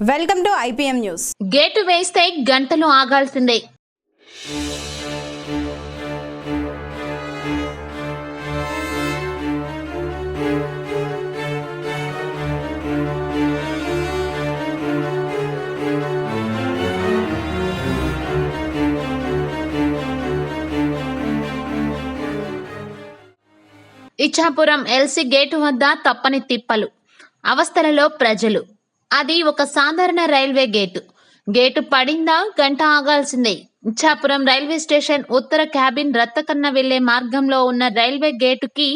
Welcome to IPM news. Gate వేస్తే గంటలు ఆగాల్సిందే. Ichchapuram LC gate వద్ద తప్పని తిప్పలు. అవస్థలలో ప్రజలు. అది ఒక సాధారణ రైల్వే గేటు. గేటు పడిందా గంట ఆగాల్సిందే. ఇచ్చాపురం రైల్వే స్టేషన్ ఉత్తర క్యాబిన్ రత్తకన్న వెళ్ళే మార్గంలో ఉన్న రైల్వే గేటుకి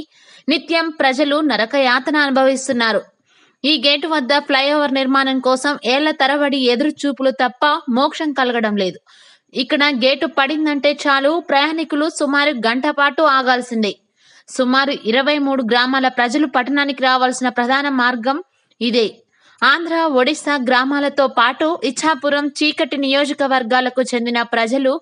నిత్యం ప్రజలు నరకయాతన అనుభవిస్తున్నారు. ఈ గేటు వద్ద ఫ్లైఓవర్ నిర్మాణం కోసం ఏళ్ళ తరబడి ఎదురు చూపులు తప్ప మోక్షం కలగడం లేదు. ఇక్కడ గేటు పడిందంటే చాలు ప్రయాణికులు సుమారు గంట పాటు ఆగాల్సిందే. సుమారు ఇరవై మూడు గ్రామాల ప్రజలు పట్టణానికి రావాల్సిన ప్రధాన మార్గం ఇదే. ఆంధ్ర ఒడిశా గ్రామాలతో పాటు ఇచ్చాపురం చీకటి నియోజకవర్గాలకు చెందిన ప్రజలు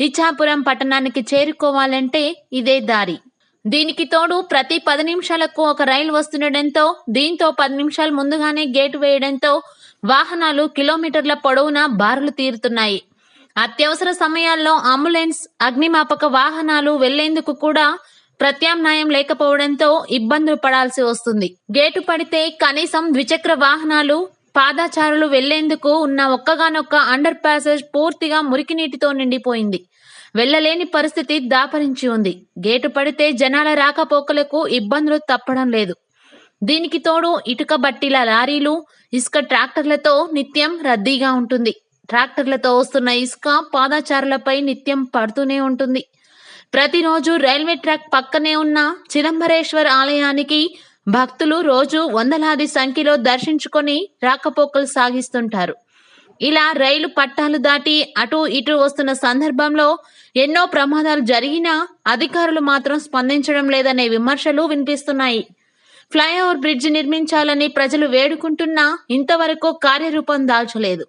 ఇచ్చాపురం పట్టణానికి చేరుకోవాలంటే ఇదే దారి. దీనికి తోడు ప్రతి పది నిమిషాలకు ఒక రైలు వస్తుండటంతో దీంతో పది నిమిషాలు ముందుగానే గేటు వేయడంతో వాహనాలు కిలోమీటర్ల పొడవునా బారులు తీరుతున్నాయి. అత్యవసర సమయాల్లో అంబులెన్స్ అగ్నిమాపక వాహనాలు వెళ్ళేందుకు కూడా ప్రత్యామ్నాయం లేకపోవడంతో ఇబ్బందులు పడాల్సి వస్తుంది. గేటు పడితే కనీసం ద్విచక్ర వాహనాలు పాదాచారులు వెళ్ళేందుకు ఉన్న ఒక్కగానొక్క అండర్ ప్యాసేజ్ పూర్తిగా మురికి నీటితో నిండిపోయింది. వెళ్ళలేని పరిస్థితి దాపరించి ఉంది. గేటు పడితే జనాల రాకపోకలకు ఇబ్బందులు తప్పడం లేదు. దీనికి తోడు ఇటుక బట్టీల లారీలు ఇసుక ట్రాక్టర్లతో నిత్యం రద్దీగా ఉంటుంది. ట్రాక్టర్లతో వస్తున్న ఇసుక పాదాచారులపై నిత్యం పడుతూనే ఉంటుంది. ప్రతిరోజు రైల్వే ట్రాక్ పక్కనే ఉన్న చిదంబరేశ్వర్ ఆలయానికి భక్తులు రోజు వందలాది సంఖ్యలో దర్శించుకొని రాకపోకలు సాగిస్తుంటారు. ఇలా రైలు పట్టాలు దాటి అటు ఇటు వస్తున్న సందర్భంలో ఎన్నో ప్రమాదాలు జరిగినా అధికారులు మాత్రం స్పందించడం లేదనే విమర్శలు వినిపిస్తున్నాయి. ఫ్లైఓవర్ బ్రిడ్జ్ నిర్మించాలని ప్రజలు వేడుకుంటున్నా ఇంతవరకు కార్యరూపం దాల్చలేదు.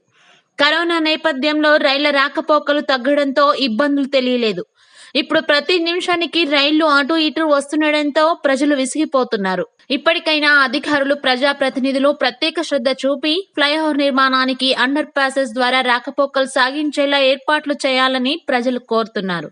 కరోనా నేపథ్యంలో రైళ్ళ రాకపోకలు తగ్గడంతో ఇబ్బందులు తెలియలేదు. ఇప్పుడు ప్రతి నిమిషానికి రైళ్ళు అటు ఇటు వస్తుండడంతో ప్రజలు విసిగిపోతున్నారు. ఇప్పటికైనా అధికారులు ప్రజాప్రతినిధులు ప్రత్యేక శ్రద్ధ చూపి ఫ్లైఓవర్ నిర్మాణానికి అండర్ ప్యాసెస్ ద్వారా రాకపోకలు సాగించేలా ఏర్పాట్లు చేయాలని ప్రజలు కోరుతున్నారు.